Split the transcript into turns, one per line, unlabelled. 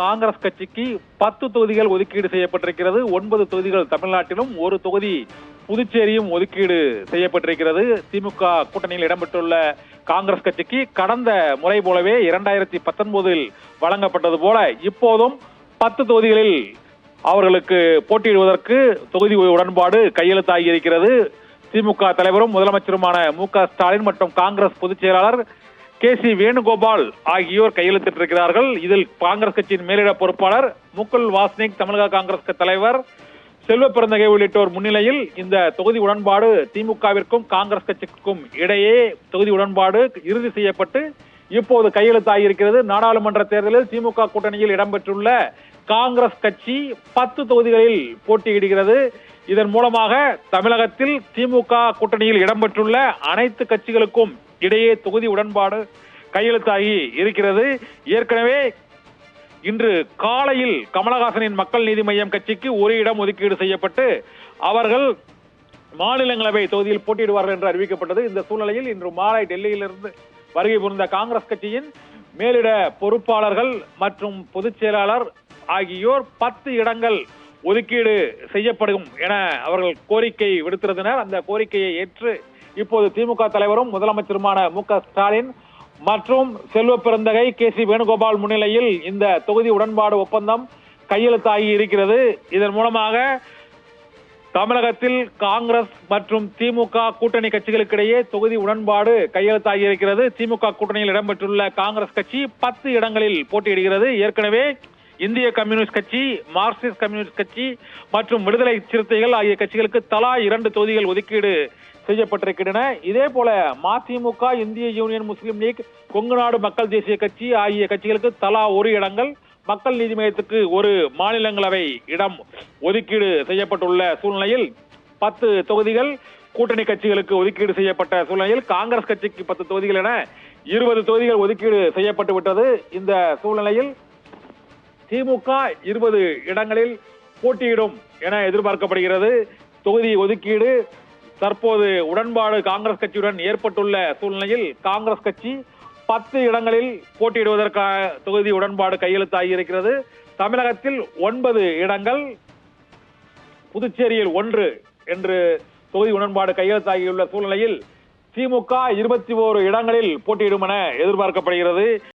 காங்கிரஸ் கட்சிக்கு பத்து தொகுதிகள் ஒதுக்கீடு செய்யப்பட்டிருக்கிறது. ஒன்பது தொகுதிகள் தமிழ்நாட்டிலும் ஒரு தொகுதி புதுச்சேரியும் ஒதுக்கீடு செய்யப்பட்டிருக்கிறது. திமுக கூட்டணியில் இடம்பெற்றுள்ள காங்கிரஸ் கட்சிக்கு கடந்த முறை போலவே இரண்டாயிரத்தி பத்தொன்பதில் வழங்கப்பட்டது போல இப்போதும் பத்து தொகுதிகளில் அவர்களுக்கு போட்டியிடுவதற்கு தொகுதி உடன்பாடு கையெழுத்தாகி இருக்கிறது. திமுக தலைவரும் முதலமைச்சருமான மு க ஸ்டாலின் மற்றும் காங்கிரஸ் பொதுச் செயலாளர் கே சி வேணுகோபால் ஆகியோர் கையெழுத்திட்டிருக்கிறார்கள். இதில் காங்கிரஸ் கட்சியின் மேலிட பொறுப்பாளர் முகுல் வாஸ்னிக் தமிழக காங்கிரஸ் தலைவர் செல்வ பிறந்தகை உள்ளிட்டோர் முன்னிலையில் இந்த தொகுதி உடன்பாடு திமுகவிற்கும் காங்கிரஸ் கட்சிக்கும் இடையே தொகுதி உடன்பாடு இறுதி செய்யப்பட்டு இப்போது கையெழுத்தாகியிருக்கிறது. நாடாளுமன்ற தேர்தலில் திமுக கூட்டணியில் இடம்பெற்றுள்ள காங்கிரஸ் கட்சி பத்து தொகுதிகளில் போட்டியிடுகிறது. இதன் மூலமாக தமிழகத்தில் திமுக கூட்டணியில் இடம்பெற்றுள்ள அனைத்து கட்சிகளுக்கும் இடையே தொகுதி உடன்பாடு கையெழுத்தாகி இருக்கிறது. ஏற்கனவே இன்று காலையில் கமலஹாசனின் மக்கள் நீதி மையம் கட்சிக்கு ஒரு இடம் ஒதுக்கீடு செய்யப்பட்டு அவர்கள் மாநிலங்களவை தொகுதியில் போட்டியிடுவார்கள் என்று அறிவிக்கப்பட்டது. இந்த சூழ்நிலையில் இன்று மாலை டெல்லியிலிருந்து வருகை புரிந்த காங்கிரஸ் கட்சியின் மேலிட பொறுப்பாளர்கள் மற்றும் பொதுச் செயலாளர் ஆகியோர் பத்து இடங்கள் ஒதுக்கீடு செய்யப்படும் என அவர்கள் கோரிக்கை விடுத்திருந்தனர். அந்த கோரிக்கையை ஏற்று இப்போது திமுக தலைவரும் முதலமைச்சருமான மு க ஸ்டாலின் மற்றும் செல்வ பிறந்தகை கே சி வேணுகோபால் முன்னிலையில் இந்த தொகுதி உடன்பாடு ஒப்பந்தம் கையெழுத்தாகி இருக்கிறது. இதன் மூலமாக தமிழகத்தில் காங்கிரஸ் மற்றும் திமுக கூட்டணி கட்சிகளுக்கிடையே தொகுதி உடன்பாடு கையெழுத்தாகி இருக்கிறது. திமுக கூட்டணியில் இடம்பெற்றுள்ள காங்கிரஸ் கட்சி பத்து இடங்களில் போட்டியிடுகிறது. ஏற்கனவே இந்திய கம்யூனிஸ்ட் கட்சி மார்க்சிஸ்ட் கம்யூனிஸ்ட் கட்சி மற்றும் விடுதலை சிறுத்தைகள் ஆகிய கட்சிகளுக்கு தலா இரண்டு தொகுதிகள் ஒதுக்கீடு செய்யப்பட்டிருக்கின்றன. இதே போல மதிமுக இந்திய யூனியன் முஸ்லீம் லீக் கொங்கு நாடு மக்கள் தேசிய கட்சி ஆகிய கட்சிகளுக்கு தலா ஒரு இடங்கள் மக்கள் நீதி மையத்துக்கு ஒரு மாநிலங்களவை இடம் ஒதுக்கீடு செய்யப்பட்டுள்ள சூழ்நிலையில் பத்து தொகுதிகள் கூட்டணி கட்சிகளுக்கு ஒதுக்கீடு செய்யப்பட்ட சூழ்நிலையில் காங்கிரஸ் கட்சிக்கு பத்து தொகுதிகள் என இருபது தொகுதிகள் ஒதுக்கீடு செய்யப்பட்டு விட்டது. இந்த சூழ்நிலையில் திமுக இருபது இடங்களில் போட்டியிடும் என எதிர்பார்க்கப்படுகிறது. தொகுதி ஒதுக்கீடு தற்போது உடன்பாடு காங்கிரஸ் கட்சியுடன் ஏற்பட்டுள்ள சூழ்நிலையில் காங்கிரஸ் கட்சி பத்து இடங்களில் போட்டியிடுவதற்கான தொகுதி உடன்பாடு கையெழுத்தாகி இருக்கிறது தமிழகத்தில் ஒன்பது இடங்கள் புதுச்சேரியில் ஒன்று என்று தொகுதி உடன்பாடு கையெழுத்தாகியுள்ள சூழ்நிலையில் திமுக இருபத்தி ஓரு இடங்களில் போட்டியிடும் என எதிர்பார்க்கப்படுகிறது.